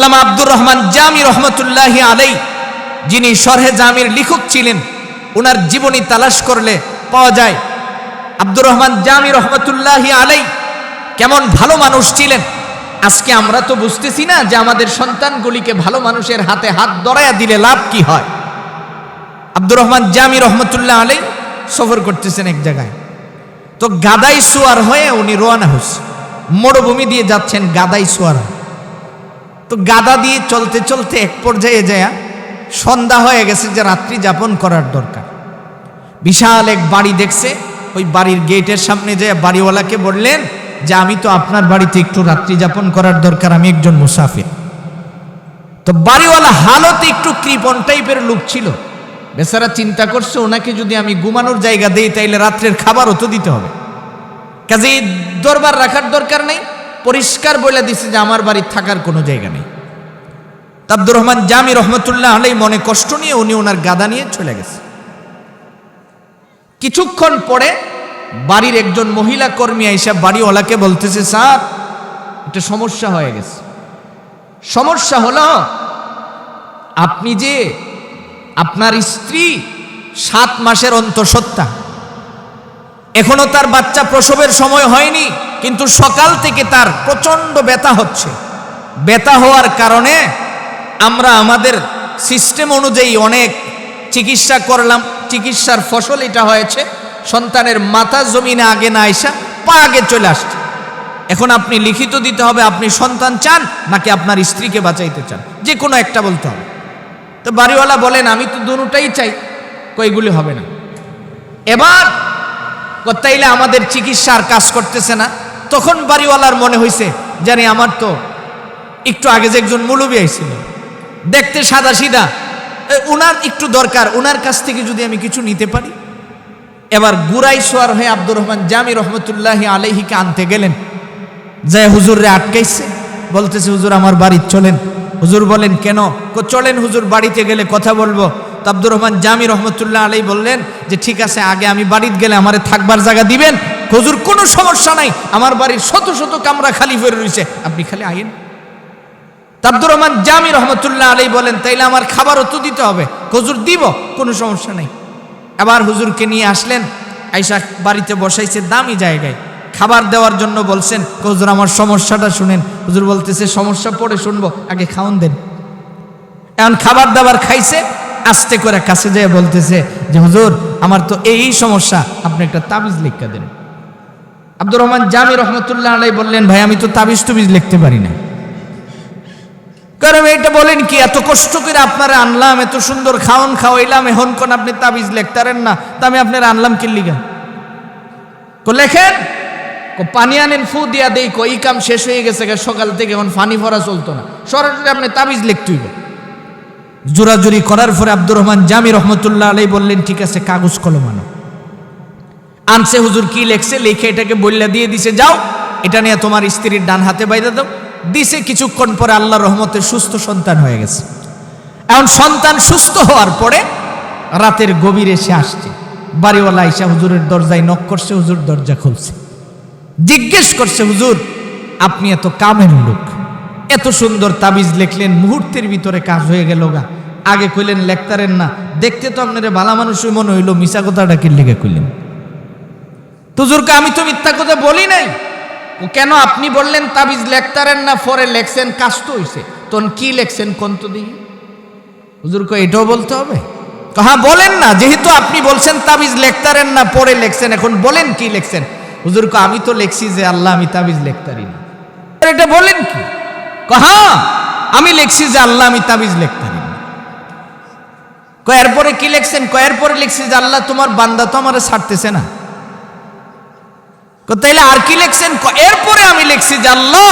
আল্লামা আব্দুর রহমান জামি রহমতুল্লাহ আলাই যিনি শরহে জামির লিখক ছিলেন ওনার জীবনী তালাশ করলে পাওয়া যায়। আব্দুর রহমান জামি রহমতুল্লাহ আলাই কেমন ভালো মানুষ ছিলেন? আজকে আমরা তো বুঝতেছি না যে আমাদের সন্তানগুলিকে ভালো মানুষের হাতে হাত দড়াইয়া দিলে লাভ কি হয়। আব্দুর রহমান জামি রহমতুল্লাহ আলাই সফর করতেছেন এক জায়গায়। তো গাদাই সোয়ার হয়ে উনি রোয়ানা হচ্ছে মরুভূমি দিয়ে যাচ্ছেন গাদাই সোয়ার হয়ে। তো গাদা দিয়ে চলতে চলতে এক পর্যায়ে যায়, সন্ধ্যা হয়ে গেছে যে রাত্রি যাপন করার দরকার। বিশাল এক বাড়ি দেখছে, ওই বাড়ির গেটের সামনে যায় বাড়িওয়ালাকে বললেন যে, আমি তো আপনার বাড়িতে একটু রাত্রি যাপন করার দরকার, আমি একজন মুসাফির। তো বাড়িওয়ালা হালতে একটু কৃপন টাইপের লোক ছিল। বেচারা চিন্তা করছে, ওনাকে যদি আমি ঘুমানোর জায়গা দেই, তাইলে রাত্রের খাবারও তো দিতে হবে। কাজে দরবার রাখার দরকার নেই। পরিষ্কার বলে দিছে যে আমার বাড়ির থাকার কোনো জায়গা নেই। আব্দুর রহমান জামি রহমতুল্লাহ আলাই মনে কষ্ট নিয়ে উনি ওনার গাদা নিয়ে চলে গেছে। কিছুক্ষণ পরে বাড়ির একজন মহিলা কর্মী আইসা বাড়িওয়ালাকে বলতেছে, স্যার, একটা সমস্যা হয়ে গেছে। সমস্যা হলো, আপনি যে আপনার স্ত্রী সাত মাসের অন্তঃসত্ত্বা এখনও তার বাচ্চা প্রসবের সময় হয়নি, কিন্তু সকাল থেকে তার প্রচণ্ড ব্যথা হচ্ছে। ব্যথা হওয়ার কারণে আমরা আমাদের সিস্টেম অনুযায়ী অনেক চিকিৎসা করলাম, চিকিৎসার ফসল এটা হয়েছে, সন্তানের মাথা জমিনে আগে না আইসা পা আগে চলে আসছে। এখন আপনি লিখিত দিতে হবে, আপনি সন্তান চান নাকি আপনার স্ত্রীকে বাঁচাইতে চান? যে কোনো একটা বলতে হবে। তো বাড়িওয়ালা বলেন, আমি তো দুটাই চাই। কইগুলি হবে না। এবার তাইলে আমাদের চিকিৎসার কাজ করতেছে না। তখন বাড়িওয়ালার মনে হয়েছে জানি আমার তো একটু আগে যে একজন মুলবি আইছিল। দেখতে সাদা এ, উনার একটু দরকার উনার কাছ থেকে যদি আমি কিছু নিতে পারি। এবার গুরাই সোয়ার হয়ে আব্দুর রহমান জামি রহমতুল্লাহ আলহিকে আনতে গেলেন। যায় হুজুররে আটকাইছে বলতেছে হুজুর আমার বাড়ির চলেন। হুজুর বলেন কেন? চলেন হুজুর বাড়িতে গেলে কথা বলব। তো আব্দুর রহমান জামি রহমতুল্লাহ আলাই বললেন যে, ঠিক আছে, আগে আমি বাড়িতে গেলে আমারে থাকবার জায়গা দিবেন। হুজুর, কোনো সমস্যা নাই। আমার বাড়ির শত শত কামরা খালি হয়ে রয়েছে আপনি খালি আইন। তা আব্দুর রহমান জামি রহমতুল্লাহ আলাই বলেন, তাইলে আমার খাবারও তো দিতে হবে। হুজুর, দিব, কোনো সমস্যা নেই। আবার হুজুরকে নিয়ে আসলেন। আইসা বাড়িতে বসাইছে দামি জায়গায়। খাবার দেওয়ার জন্য বলছেন, হুজুর, আমার সমস্যাটা শুনেন। হুজুর বলতেছে, সমস্যা পরে শুনব, আগে খাওন দেন। এখন খাবার দাবার খাইছে। আস্তে করে কাছে যেয়ে বলতেছে যে, হুজুর, আমার তো এই সমস্যা, আপনি একটা তাবিজ লিখতে দেন। আব্দুর রহমান জামি রহমতুল্লাহ আলাই বললেন, ভাই, আমি তো তাবিজ টুবিজ লিখতে পারি না। কারণ এটা বলেন কি, এত কষ্ট করে আপনারা আনলাম, এত সুন্দর খাওন খাওয়াইলাম, এখন কোন আপনি তাবিজ লেখতারেন না। তা আমি আপনারা আনলাম কি লিগা? কো লেখেন পানি আনেন, ফু দিয়া দেই, কো এই কাম শেষ হয়ে গেছে, সকাল থেকে এখন ফানি ভরা চলতো না। সরাসরি আপনি তাবিজ লিখতে হইব জোরাজুরি করার পরে আব্দুর রহমান জামি রহমতুল্লাহ আলাই বললেন, ঠিক আছে, কাগজ কলম আনো। আনছে, হুজুর, কি লেখছে? লিখে এটাকে বললে দিয়ে দিছে, যাও, এটা নিয়ে তোমার স্ত্রীর ডান হাতে বাইরে দাও। দিছে, কিছুক্ষণ পরে আল্লাহ রহমতে সুস্থ সন্তান হয়ে গেছে। এখন সন্তান সুস্থ হওয়ার পরে রাতের গভীরে সে আসছে। বাড়িওয়ালা আইসা হুজুরের দরজায় নক করছে, হুজুর দরজা খুলছে। জিজ্ঞেস করছে, হুজুর, আপনি এত কামের লোক এত সুন্দর তাবিজ লেখলেন, মুহূর্তের ভিতরে কাজ হয়ে গেল গা। আগে কইলেন, লেখতারেন না। দেখতে তো আপনার ভালো মানুষই মনে হইল মিশা কথাটা কি লিখে কইলেন? তুজুরকে আমি তো মিথ্যা কথা বলি নাই। ও কেন আপনি বললেন, তাবিজ লেখতারেন না, পরে লেখছেন, কাজ তো হইছে। তখন কি লেখছেন কোন তো দিই হুজুরকে এটাও বলতে হবে? হ্যাঁ বলেন না, যেহেতু আপনি বলছেন, তাবিজ লেখতারেন না, পরে লেখছেন, এখন বলেন কি লেখছেন? হুজুরকে আমি তো লেখছি যে আল্লাহ, আমি তাবিজ লেখতারি না। এটা বলেন কি? ক, হ্যাঁ আমি লেখছি যে আল্লাহ আমি তাবিজ লেখতারি না কয়ের পরে কি লেখছেন? কয়ের পরে লিখছি যে আল্লাহ তোমার বান্দা তো আমার ছাড়তেছে না। তাইলে আর কি লিখছেন? এরপরে আমি লিখছি যে আল্লাহ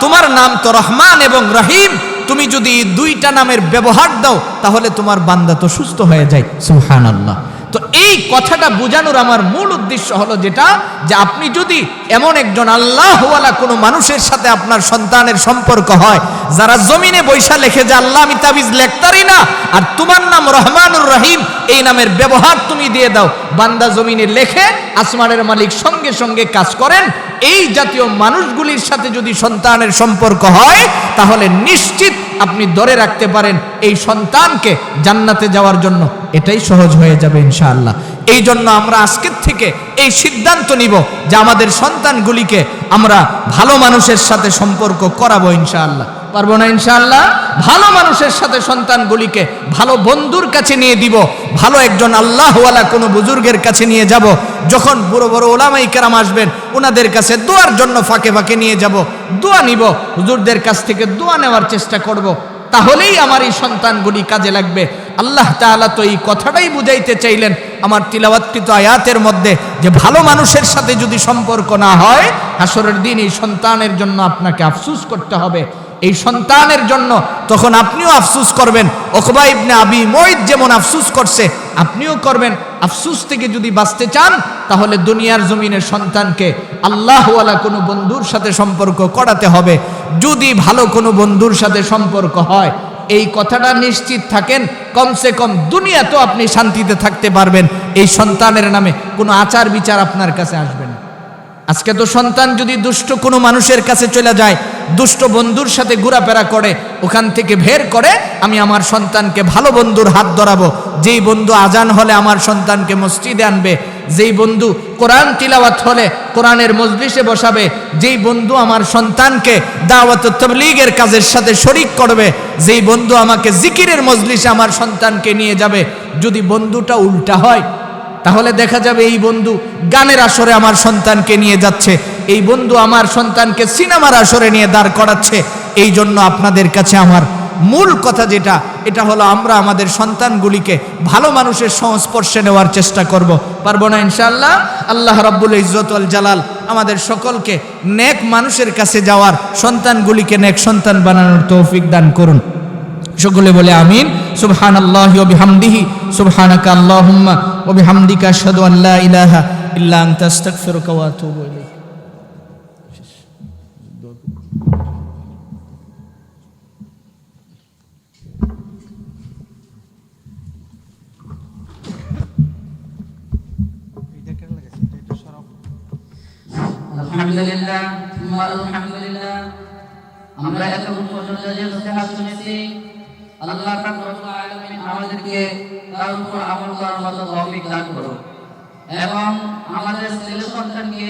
তোমার নাম তো রহমান এবং রহিম। তুমি যদি দুইটা নামের ব্যবহার দাও তাহলে তোমার বান্দা তো সুস্থ হয়ে যায়। সুহান আল্লাহ তো এই কথাটা বোঝানোর আমার মূল উদ্দেশ্য হলো যেটা, যে আপনি যদি এমন একজন আল্লাহওয়ালা কোনো মানুষের সাথে আপনার সন্তানের সম্পর্ক হয়, যারা জমিনে বৈশা লেখে যে, আল্লাহ, আমি তাবিজ লেখতারি না, আর তোমার নাম রহমানুর রহিম, এই নামের ব্যবহার তুমি দিয়ে দাও। বান্দা জমিনে লেখে, আসমানের মালিক সঙ্গে সঙ্গে কাজ করেন। এই জাতীয় মানুষগুলির সাথে যদি সন্তানের সম্পর্ক হয়, তাহলে নিশ্চিত আপনি ধরে রাখতে পারেন এই সন্তানকে জান্নাতে যাওয়ার জন্য। এটাই সহজ হয়ে যাবে ইনশাআল্লাহ। এই জন্য আমরা আজকের থেকে এই সিদ্ধান্ত নিব যে আমাদের সন্তানগুলিকে আমরা ভালো মানুষের সাথে সম্পর্ক করাবো ইনশাআল্লাহ। পারব না ইনশাআল্লাহ? ভালো মানুষের সাথে সন্তানগুলিকে ভালো বন্ধুর কাছে নিয়ে দিব, ভালো একজন আল্লাহওয়ালা কোনো বুজুর্গের কাছে নিয়ে যাব, যখন বড় বড় ওলামাই কেরাম আসবেন ওনাদের কাছে দোয়ার জন্য ফাঁকে ফাঁকে নিয়ে যাব, দোয়া নিব, হুজুরদের কাছ থেকে দোয়া নেওয়ার চেষ্টা করব। তাহলেই আমার এই সন্তানগুলি কাজে লাগবে আল্লাহ তাআলা তো এই কথাটাই বুঝাইতে চাইলেন আমার তিলাবাতকৃত আয়াতের মধ্যে, যে ভালো মানুষের সাথে যদি সম্পর্ক না হয়, হাসরের দিন এই সন্তানের জন্য আপনাকে আফসুস করতে হবে এই সন্তানের জন্য তখন আপনিও আফসুস করবেন। ওকবা ইবনে আবি মঈদ যেমন আফসুস করছে, আপনিও করবেন। আফসুস থেকে যদি বাঁচতে চান, তাহলে দুনিয়ার জমিনের সন্তানকে আল্লাহওয়ালা কোনো বন্ধুর সাথে সম্পর্ক করাতে হবে। যদি ভালো কোনো বন্ধুর সাথে সম্পর্ক হয়, এই কথাটা নিশ্চিত থাকেন, কমসে কম দুনিয়া তো আপনি শান্তিতে থাকতে পারবেন। এই সন্তানের নামে কোনো আচার বিচার আপনার কাছে আসবে আজকে তো সন্তান যদি দুষ্ট কোনো মানুষের কাছে চলে যায়, দুষ্ট বন্ধুর সাথে ঘোরাফেরা করে, ওখান থেকে বের করে, আমি আমার সন্তানকে ভালো বন্ধুর হাত ধরাবো। যেই বন্ধু আজান হলে আমার সন্তানকে মসজিদে আনবে, যেই বন্ধু কোরআন তিলাওয়াত হলে কোরআনের মজলিসে বসাবে, যেই বন্ধু আমার সন্তানকে দাওয়াত তবলিগের কাজের সাথে শরিক করবে, যেই বন্ধু আমাকে জিকিরের মজলিসে আমার সন্তানকে নিয়ে যাবে। যদি বন্ধুটা উল্টা হয় তাহলে দেখা যাবে এই বন্ধু গানের আসরে আমার সন্তানকে নিয়ে যাচ্ছে। এই বন্ধু আমার সন্তানকে সিনেমার আসরে নিয়ে দাঁড় করাচ্ছে। এই জন্য আপনাদের কাছে আমার মূল কথা যেটা, এটা হলো আমরা আমাদের সন্তানগুলিকে ভালো মানুষের সংস্পর্শে নেওয়ার চেষ্টা করব। পারব না ইনশাআল্লাহ? আল্লাহ রব্বুল ইজ্জতুল জালাল আমাদের সকলকে নেক মানুষের কাছে যাওয়ার সন্তানগুলিকে নেক সন্তান বানানোর তৌফিক দান করুন। সকলে বলে আমিন। সুবহান আল্লাহ বিহামদিহি। সুবহানাকা আল্লাহুম্মা ওয়া বিহামদিকা আশহাদু আন ইলাহা ইল্লা আনতা। আস্তাগফিরুকা ওয়া আতুবু ইলাইক। আলহামদুলিল্লাহ আমরা এতক্ষণ পর্যন্ত যে নসিহত শুনেছি আল্লাহ আলামিন আমাদেরকে তার উপর আমল করার মতো তৌফিক দান করুন। এবং আমাদের ছেলে সন্তানকে